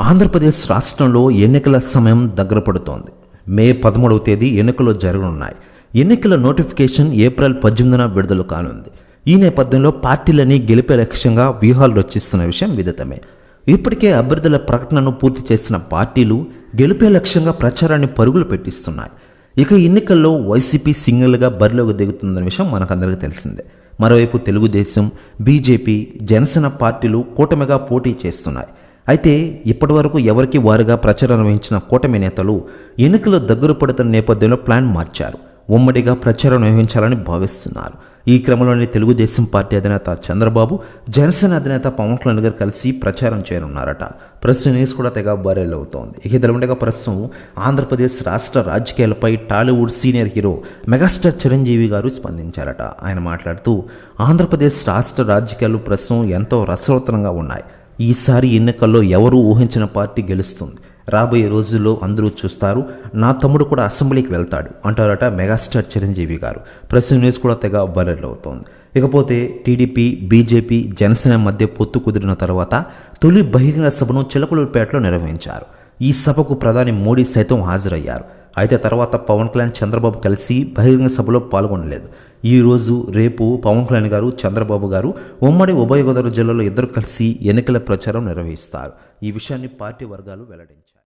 ఆంధ్రప్రదేశ్ రాష్ట్రంలో ఎన్నికల సమయం దగ్గర పడుతోంది. మే పదమూడవ తేదీ ఎన్నికలు జరగనున్నాయి. ఎన్నికల నోటిఫికేషన్ ఏప్రిల్ పద్దెనిమిదిన విడుదల కానుంది. ఈ నేపథ్యంలో పార్టీలని గెలిపే లక్ష్యంగా వ్యూహాలు రచిస్తున్న విషయం విదితమే. ఇప్పటికే అభ్యర్థుల ప్రకటనను పూర్తి చేసిన పార్టీలు గెలిపే లక్ష్యంగా ప్రచారాన్ని పరుగులు పెట్టిస్తున్నాయి. ఇక ఎన్నికల్లో వైసీపీ సింగిల్గా బరిలోకి దిగుతుందన్న విషయం మనకందరికీ తెలిసిందే. మరోవైపు తెలుగుదేశం బీజేపీ జనసేన పార్టీలు కూటమిగా పోటీ చేస్తున్నాయి. అయితే ఇప్పటివరకు ఎవరికి వారుగా ప్రచారం నిర్వహించిన కూటమి నేతలు ఎన్నికలు దగ్గర పడుతున్న నేపథ్యంలో ప్లాన్ మార్చారు. ఉమ్మడిగా ప్రచారం నిర్వహించాలని భావిస్తున్నారు. ఈ క్రమంలోనే తెలుగుదేశం పార్టీ అధినేత చంద్రబాబు జనసేన అధినేత పవన్ కళ్యాణ్ గారు కలిసి ప్రచారం చేయనున్నారట. ప్రస్తుతం న్యూస్ కూడా తెగ వైరల్ అవుతోంది. ఇక ఇదిలా ప్రస్తుతం ఆంధ్రప్రదేశ్ రాష్ట్ర రాజకీయాలపై Tollywood senior hero megastar Chiranjeevi garu స్పందించారట. ఆయన మాట్లాడుతూ ఆంధ్రప్రదేశ్ రాష్ట్ర రాజకీయాలు ప్రస్తుతం ఎంతో రసవత్తరంగా ఉన్నాయి. ఈసారి ఎన్నికల్లో ఎవరూ ఊహించిన పార్టీ గెలుస్తుంది? రాబోయే రోజుల్లో అందరూ చూస్తారు. నా తమ్ముడు కూడా అసెంబ్లీకి వెళ్తాడు అంటారట మెగాస్టార్ చిరంజీవి గారు. ప్రెస్ న్యూస్ కూడా తెగ వైరల్ అవుతోంది. ఇకపోతే టీడీపీ బీజేపీ జనసేన మధ్య పొత్తు కుదిరిన తర్వాత తొలి బహిరంగ సభను చిలకలూరుపేటలో నిర్వహించారు. ఈ సభకు ప్రధాని మోడీ సైతం హాజరయ్యారు. అయితే తర్వాత పవన్ కళ్యాణ్ చంద్రబాబు కలిసి బహిరంగ సభలో పాల్గొనలేదు. ఈ రోజు రేపు పవన్ కళ్యాణ్ గారు చంద్రబాబు గారు ఉమ్మడి ఉభయ గోదావరి జిల్లాలో ఇద్దరు కలిసి ఎన్నికల ప్రచారం నిర్వహిస్తారు. ఈ విషయాన్ని పార్టీ వర్గాలు వెల్లడించారు